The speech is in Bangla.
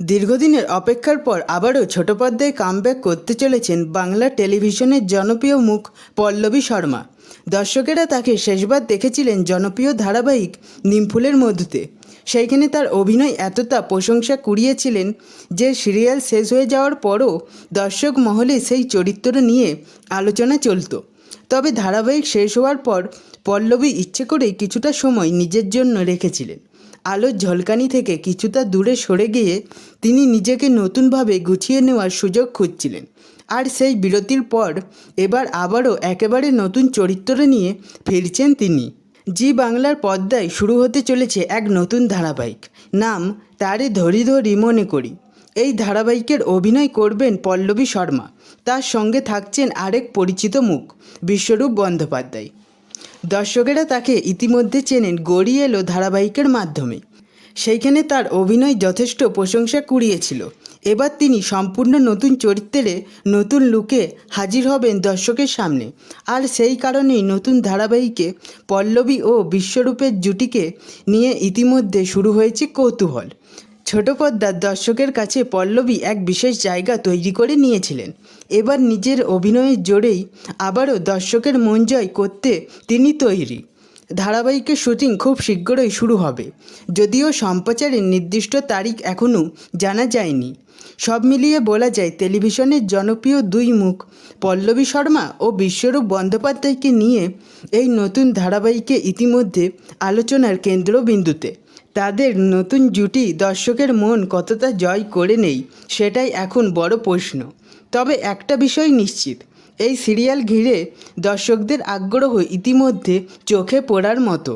দীর্ঘদিনের অপেক্ষার পর আবারও ছোট পর্দায় কামব্যাক করতে চলেছেন বাংলা টেলিভিশনের জনপ্রিয় মুখ পল্লবী শর্মা। দর্শকেরা তাকে শেষবার দেখেছিলেন জনপ্রিয় ধারাবাহিক নিমফুলের মধুতে। সেইখানে তার অভিনয় এতটা প্রশংসা কুড়িয়েছিলেন যে সিরিয়াল শেষ হয়ে যাওয়ার পরও দর্শক মহলে সেই চরিত্র নিয়ে আলোচনা চলতো। তবে ধারাবাহিক শেষ হওয়ার পর পল্লবী ইচ্ছে করেই কিছুটা সময় নিজের জন্য রেখেছিলেন। আলোর ঝলকানি থেকে কিছুটা দূরে সরে গিয়ে তিনি নিজেকে নতুনভাবে গুছিয়ে নেওয়ার সুযোগ খুঁজছিলেন। আর সেই বিরতির পর এবার আবারও একেবারে নতুন চরিত্র নিয়ে ফিরছেন তিনি। জি বাংলার পর্দায় শুরু হতে চলেছে এক নতুন ধারাবাহিক। নাম তারে ধরি ধরি মনে করি। এই ধারাবাহিকের অভিনয় করবেন পল্লবী শর্মা। তার সঙ্গে থাকছেন আরেক পরিচিত মুখ, বিশ্বরূপ বন্দ্যোপাধ্যায়। দর্শকেরা তাকে ইতিমধ্যে চেনেন গড়ি এলো ধারাবাহিকের মাধ্যমে। সেইখানে তার অভিনয় যথেষ্ট প্রশংসা কুড়িয়েছিল। এবার তিনি সম্পূর্ণ নতুন চরিত্রে নতুন লুকে হাজির হবেন দর্শকের সামনে। আর সেই কারণেই নতুন ধারাবাহিকে পল্লবী ও বিশ্বরূপের জুটিকে নিয়ে ইতিমধ্যে শুরু হয়েছে কৌতূহল। ছোট পর্দার দর্শকের কাছে পল্লবী এক বিশেষ জায়গা তৈরি করে নিয়েছিলেন। এবার নিজের অভিনয়ের জোরেই আবারও দর্শকের মন জয় করতে তিনি তৈরি। ধারাবাহিকের শুটিং খুব শীঘ্রই শুরু হবে। যদিও সম্প্রচারের নির্দিষ্ট তারিখ এখনও জানা যায়নি। সব মিলিয়ে বলা যায়, টেলিভিশনের জনপ্রিয় দুই মুখ পল্লবী শর্মা ও বিশ্বরূপ বন্দ্যোপাধ্যায়কে নিয়ে এই নতুন ধারাবাহিকে ইতিমধ্যে আলোচনার কেন্দ্রবিন্দুতে তাদের নতুন জুটি দর্শকের মন কতটা জয় করে নেই, সেটাই এখন বড় প্রশ্ন। তবে একটা বিষয় নিশ্চিত, এই সিরিয়াল ঘিরে দর্শকদের আগ্রহ ইতিমধ্যে চোখে পড়ার মতো।